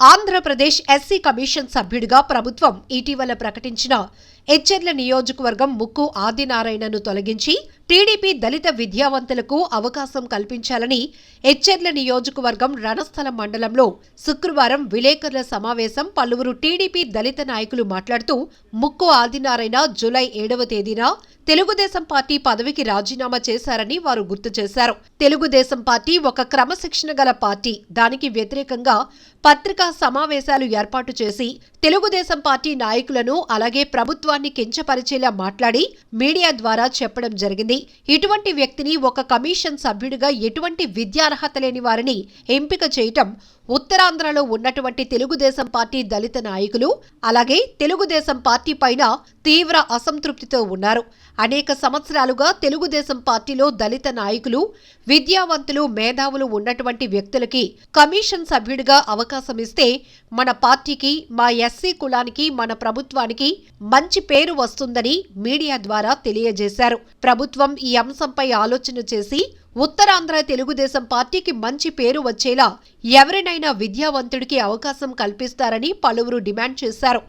Andhra Pradesh SC commission సభ్యుడిగా ప్రభుత్వం ఇటీవల ప్రకటించిన ఎచ్చెర్ల నియోజకవర్గం ముక్కు ఆదినారాయణను తొలగించి టీడీపీ దళిత విద్యావంతులకు అవకాశం కల్పించాలని ఎచ్చెర్ల నియోజకవర్గం రణస్థలం మండలంలో శుక్రవారం విలేకరుల సమావేశం పలువురు టీడీపీ దళిత నాయకులు మాట్లాడుతూ ముక్కు ఆదినారాయణ జూలై ఏడవ తేదీన తెలుగుదేశం పార్టీ పదవికి రాజీనామా చేశారని వారు గుర్తు చేశారు. తెలుగుదేశం పార్టీ ఒక క్రమశిక్షణ గల పార్టీ. దానికి వ్యతిరేకంగా పత్రికా సమావేశాలు ఏర్పాటు చేసి తెలుగుదేశం పార్టీ నాయకులను అలాగే ప్రభుత్వాన్ని కించపరిచేలా మాట్లాడి మీడియా ద్వారా చెప్పడం జరిగింది. ఇటువంటి వ్యక్తిని ఒక కమిషన్ సభ్యుడిగా ఎటువంటి విద్యార్హత లేని వారిని ఎంపిక చేయటం ఉత్తరాంధ్రలో ఉన్నటువంటి తెలుగుదేశం పార్టీ దళిత నాయకులు అలాగే తెలుగుదేశం పార్టీ పైన తీవ్ర అసంతృప్తితో ఉన్నారు. అనేక సంవత్సరాలుగా తెలుగుదేశం పార్టీలో దళిత నాయకులు విద్యావంతులు మేధావులు ఉన్నటువంటి వ్యక్తులకి కమిషన్ సభ్యుడిగా అవకాశం ఇస్తే మన పార్టీకి మా ఎస్సీ కులానికి మన ప్రభుత్వానికి మంచి పేరు వస్తుందని మీడియా ద్వారా తెలియజేశారు. ప్రభుత్వం ఈ అంశంపై ఆలోచన చేసి ఉత్తరాంధ్ర తెలుగుదేశం పార్టీకి మంచి పేరు వచ్చేలా ఎవరినైనా విద్యావంతుడికి అవకాశం కల్పిస్తారని పలువురు డిమాండ్ చేశారు.